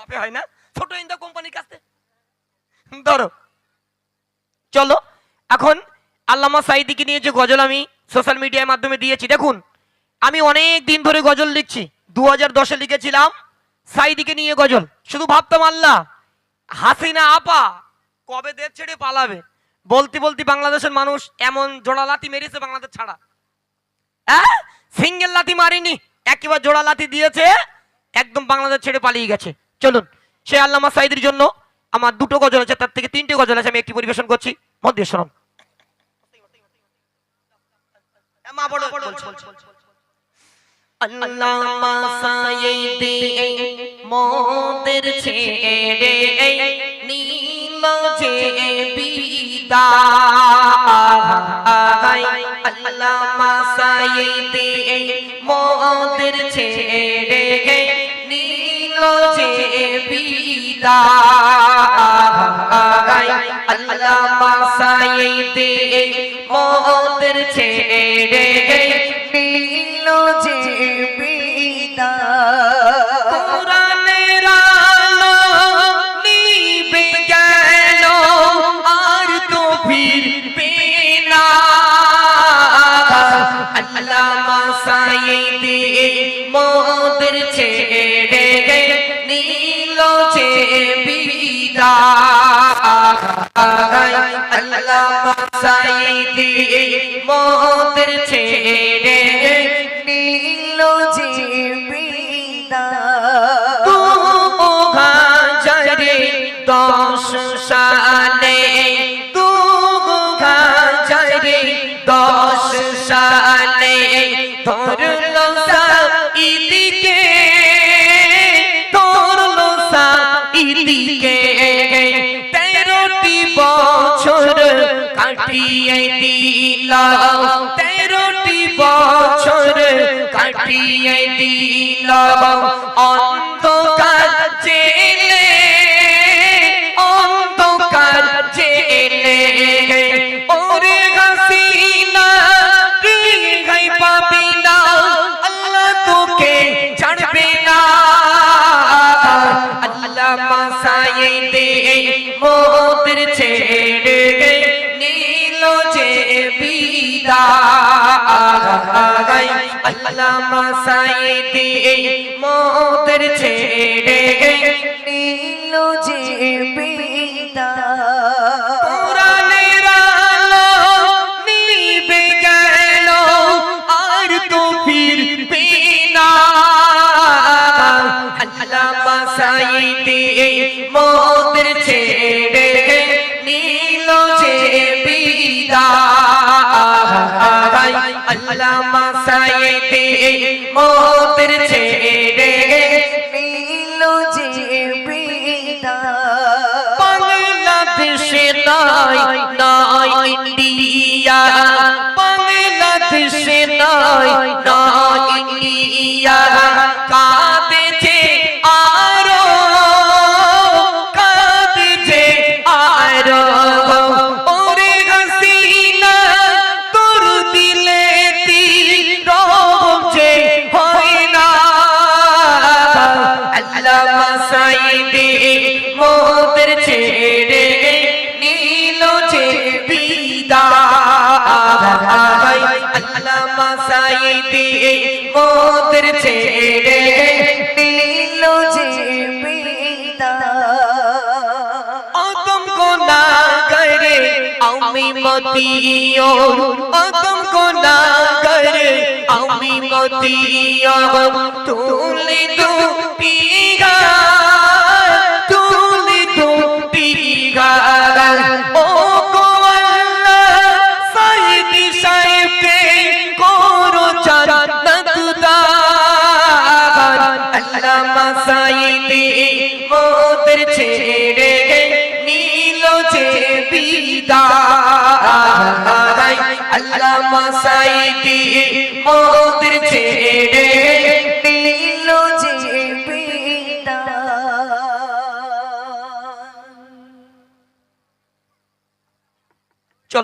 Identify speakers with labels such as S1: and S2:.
S1: বাপে হয় না? ছোট ইন্দা কোম্পানির কাছে ধরো। চলো, এখন আল্লামা সাইদিকে নিয়ে যে গজল আমি সোশ্যাল মিডিয়ার মাধ্যমে দিয়েছি, দেখুন। আমি অনেক দিন ধরে গজল লিখছি। দু হাজার দশে লিখেছিলাম সাইদিকে নিয়ে গজল। শুধু ভাবতাম, আল্লাহ, হাসিনা আপা কবে দেশ ছেড়ে পালাবে? বলতে বলতে বাংলাদেশের মানুষ এমন জোড়া লাথি মেরেছে বাংলাদেশ ছাড়া। হ্যাঁ সিঙ্গেল লাথি মারিনি। একবার জোড়া লাথি দিয়েছে, একদম বাংলাদেশ ছেড়ে পালিয়ে গেছে। চলুন সে আল্লামা সাইদির জন্য আমার দুটো গজল আছে তার থেকে তিনটে গজল আছে আমি একটি পরিবেশন করছি। মন দিয়ে শুনুন। আল্লামা সাইদি মোদের ছেড়ে নীল যে বিদায়। আল্লামা সাইদি মোদের ছেড়ে যে বিদায় আল্লামা সাইদি মোদের ছেড়ে
S2: নীল যে বিদায়
S1: যে বিদায়, আল্লামা সাইদি মোদের ছেড়ে
S2: নীল যে বিদায়
S1: দশ সালে দু হাজারে দশ সালে ধরল কাটিয়ে তেরোটি বছর কাটিয়ে দিল অন্ধকার জেলে অন্ধকার জেলে। ওরে তোকে দে মোদের আল্লাহ মাসায়ে দে মোদের ছেড়ে
S2: নীল যে বিদায়
S1: কোরআনের আলো নিভে গেল আর তো ফিরবে না। আল্লামা সাইদি মোদের আল্লামা সাইতে মোদের ছেড়ে
S2: নীল যে
S1: বাংলাদেশে নয় নয় ইন্ডিয়া। বাংলাদেশে নয় বিদায় আল্লাহ মাসাইদে মোদের ছেড়ে
S2: নীল যে
S1: অতম কোনা করে আমি মতিও অতম কোনা করে আমি মতিও তুলি দু পিগা যে বিদায়। আল্লাহ মাসাইদি মোদের ছেড়ে